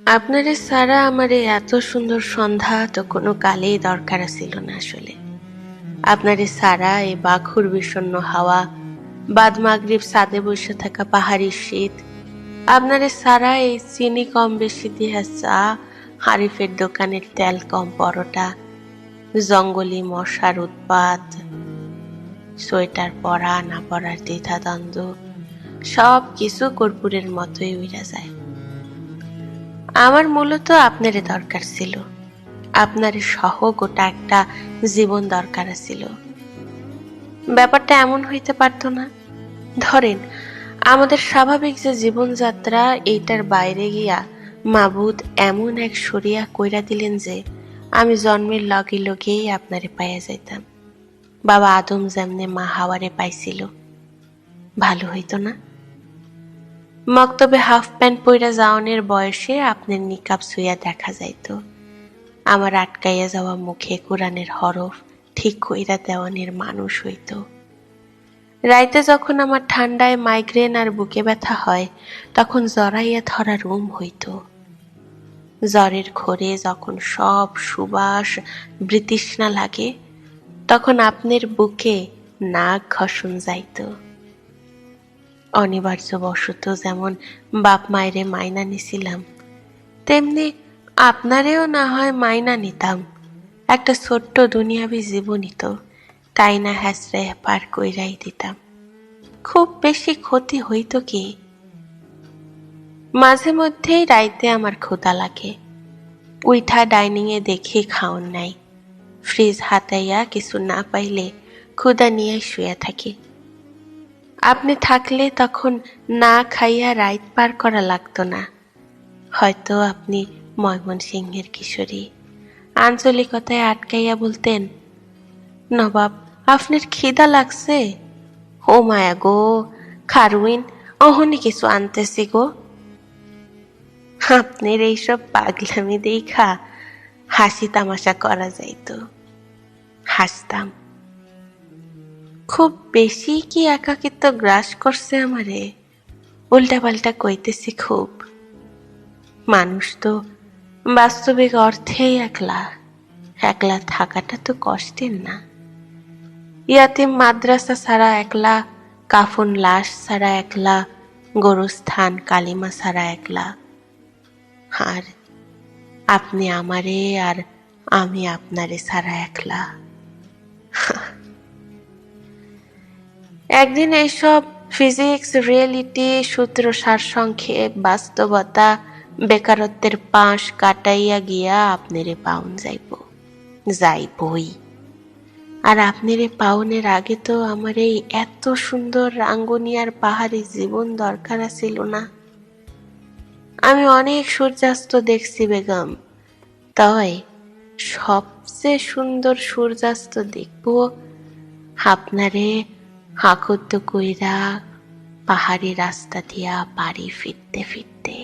আপনারে সারা আমার এই এত সুন্দর সন্ধ্যা তো কোনো কালেই দরকার ছিল না আসলে। আপনারে সারা এই বাখুর বিষণ্ণ হাওয়া, বাদ মাগরিব সাদে বসে থাকা পাহাড়ি শীত, আপনারে সারা এই চিনি কম বেশি দিয়ে চা, হারিফের দোকানের তেল কম পরোটা, জঙ্গলি মশার উৎপাত, সোয়েটার পরা, না পরার দ্বিধাদ্বন্দ্ব সব কিছু কর্পূরের মতোই উড়া যায়। আমার মূলত আপনারে দরকার ছিল। আপনারে সহ গোটা একটা জীবন দরকার ছিল। ব্যাপারটা এমন হইতে পারতো না। ধরেন, আমাদের স্বাভাবিক যে জীবনযাত্রা, এইটার বাইরে গিয়া মাবুদ এমন এক সরিয়া কইরা দিলেন যে, আমি জন্মের লগে লগেই আপনারে পাইয়া যাইতাম। বাবা আদম যেমনে মা হাওয়ারে পাইছিল। ভালো হইতো না? মক্তবে হাফ প্যান্ট পইরা যাওয়ানের বয়সে আপনার নিকাব সুইয়া দেখা যাইত। আমার আটকাইয়া যাওয়া মুখে কোরআনের হরফ ঠিক কইরা দেওয়ানের মানুষ হইত। রাইতে যখন আমার ঠান্ডায় মাইগ্রেন আর বুকে ব্যথা হয়, তখন জড়াইয়া ধরা রুম হইত। জ্বরের ঘোরে যখন সব সুবাস বৃতৃষ্ণা লাগে, তখন আপনার বুকে নাক ঘষণ যাইতো। অনিবার্য বশত যেমন বাপ মায়েরে মাইনা নিছিলাম, তেমনি আপনারেও না হয় মাইনা নিতাম। একটা ছোট্ট দুনিয়াবি জীবনই তো, তাই না হ্যাসরে পার কইরাই দিতাম। খুব বেশি ক্ষতি হইত কি? মাঝে মধ্যেই রাইতে আমার ক্ষুদা লাগে। উইঠা ডাইনিংয়ে দেখি খাওন নাই। ফ্রিজ হাতাইয়া কিছু না পাইলে ক্ষুদা নিয়ে শুয়ে থাকি। আপনি থাকলে তখন না খাইয়া রাইত পার করা লাগতো না। হয়তো আপনি ময়মনসিংহের কিশোরী। আঞ্চলিকতায় আটকাইয়া বলতেন, নবাব, আপনার খিদা লাগছে? ও মায়া গো, খারুইন, অহনি কিছু আনতেছি গো। আপনার এইসব পাগলামি দেখা হাসি তামাশা করা যাইতো। হাসতাম। খুব বেশি কি একাকিত্ব গ্রাস করছে আমারে? উল্টা পাল্টা কইতেছি খুব। মানুষ তো বাস্তবিক অর্থেই একলা। একলা থাকাটা তো কষ্টের না। ইয়াতে মাদ্রাসা ছাড়া একলা, কাফন লাশ ছাড়া একলা, গরুস্থান কালিমা ছাড়া একলা। আর আপনি আমারে আর আমি আপনারে ছাড়া একলা। একদিন এইসব ফিজিক্স, রিয়েলিটি, সূত্র সারসংক্ষেপ বাস্তবতা, বেকারত্বের পাশ কাটাইয়া গিয়া আপনারে পাউন যাইব, যাইবই। আর আপনারে পাউনের আগে তো আমার এই এত সুন্দর রাঙ্গুনিয়ার পাহাড়ি জীবন দরকার ছিল না। আমি অনেক সূর্যাস্ত দেখছি, বেগম। তাই সবচেয়ে সুন্দর সূর্যাস্ত দেখব আপনারে হাকুত্ত কইরা পাহাড়ি রাস্তা দিয়া বাড়ি ফিরতে ফিরতে